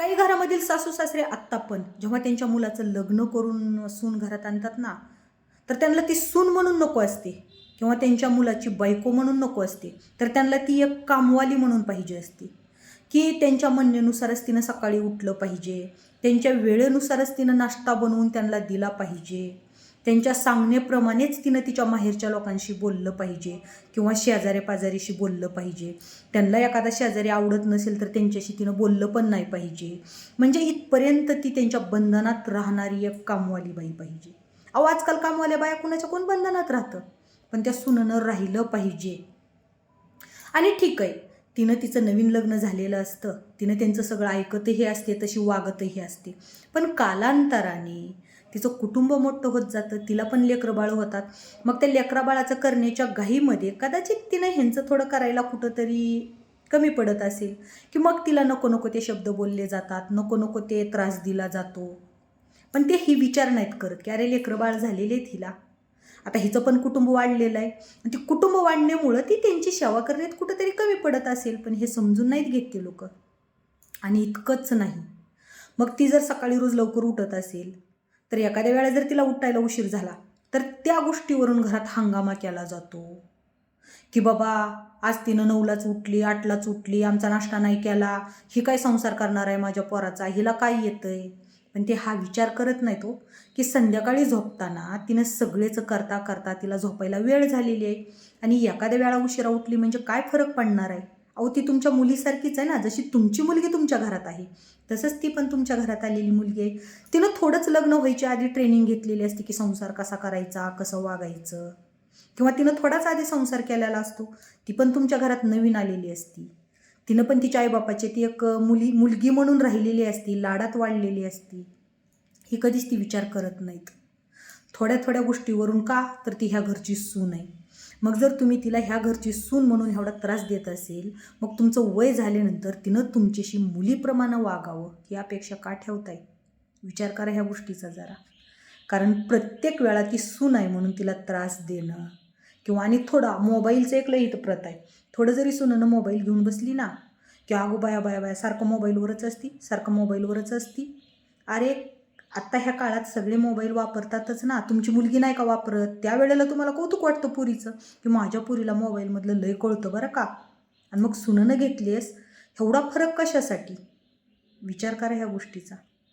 काही घरामधील सासू सासरे आत्ता पण जेव्हा त्यांच्या मुलाचं लग्न करून सून घरात आणतात ना तर त्यांना ती सून म्हणून नको असते. किंवा त्यांच्या मुलाची बायको म्हणून नको असते. तर त्यांना ती एक कामवाली म्हणून पाहिजे असते. की त्यांच्या म्हणण्यानुसारच तिनं सकाळी उठलं पाहिजे. त्यांच्या वेळेनुसारच तिनं नाश्ता बनवून त्यांना दिला पाहिजे. त्यांच्या सांगण्याप्रमाणेच तिनं तिच्या माहेरच्या लोकांशी बोललं पाहिजे किंवा शेजाऱ्या पाजारीशी बोललं पाहिजे. त्यांना एखादा शेजारी आवडत नसेल तर त्यांच्याशी तिनं बोललं पण नाही पाहिजे. म्हणजे इथपर्यंत ती त्यांच्या बंधनात राहणारी एक कामवाली बाई पाहिजे. अहो आजकाल कामवाल्या बाया कुणाच्या कोण बंधनात राहतं? पण त्या सुननं राहिलं पाहिजे. आणि ठीक आहे तिनं तिचं नवीन लग्न झालेलं असतं. तिनं त्यांचं सगळं ऐकतही असते तशी वागतही असते. पण कालांतराने तिचं कुटुंब मोठं होत जातं तिला पण लेकरबाळ होतात. मग त्या लेकराबाळाचं करण्याच्या घाईमध्ये कदाचित तिनं ह्यांचं थोडं करायला कुठंतरी कमी पडत असेल. की मग तिला नको नको ते शब्द बोलले जातात नको नको ते त्रास दिला जातो. पण ते ही विचार नाहीत करत की अरे लेकरबाळ झालेले आहेत आता हिचं पण कुटुंब वाढलेलं आहे. आणि ते कुटुंब वाढण्यामुळं ती त्यांची सेवा करण्यात कुठंतरी कमी पडत असेल पण हे समजून नाहीत घेत ते लोक. आणि इतकंच नाही. मग ती जर सकाळी रोज लवकर उठत असेल तर एखाद्या वेळा जर तिला उठायला उशीर झाला तर त्या गोष्टीवरून घरात हंगामा केला जातो. की बाबा आज तिनं नऊलाच उठली आठलाच उठली आमचा नाश्ता नाही केला ही काय संसार करणार आहे माझ्या पोराचा हिला काय येतं आहे पण ते हा विचार करत नाही तो की संध्याकाळी झोपताना तिनं सगळेच करता करता तिला झोपायला वेळ झालेली आहे. आणि एखाद्या वेळा उशिरा उठली म्हणजे काय फरक पडणार आहे? अहो ती तुमच्या मुलीसारखीच आहे ना जशी तुमची मुलगी तुमच्या घरात आहे. तसंच ती पण तुमच्या घरात आलेली मुलगी आहे. तिनं थोडंच लग्न व्हायच्या आधी ट्रेनिंग घेतलेली असते की संसार कसा करायचा कसं वागायचं. किंवा तिनं थोडाच आधी संसार केलेला असतो. ती पण तुमच्या घरात नवीन आलेली असती. तिनं पण तिच्या आईबापाची ती एक मुली मुलगी म्हणून राहिलेली असती लाडात वाढलेली असती. ही कधीच ती विचार करत नाहीत. थोड्या थोड्या गोष्टीवरून का तर ती ह्या घरची सून आहे. मग जर तुम्ही तिला ह्या घरची सून म्हणून एवढा त्रास देत असेल मग तुमचं वय झाल्यानंतर तिनं तुमच्याशी मुलीप्रमाणे वागावं ही अपेक्षा का ठेवताय? विचार करा ह्या गोष्टीचा जरा. कारण प्रत्येक वेळा ती सून आहे म्हणून तिला त्रास देणं किंवा आणि थोडा मोबाईलचं एक लईत प्रत आहे. थोडं जरी सुननं मोबाईल घेऊन बसली ना की अगो बाया बाया बाया सारखं मोबाईलवरच असती सारखं मोबाईलवरच असती. अरे आत्ता ह्या काळात सगळे मोबाईल वापरतातच ना. तुमची मुलगी नाही का वापरत? त्यावेळेला तुम्हाला कौतुक वाटतं पुरीचं की माझ्या पुरीला मोबाईलमधलं लय कळतं बरं का. आणि मग सुननं घेतलीस एवढा फरक कशासाठी? विचार करा ह्या गोष्टीचा.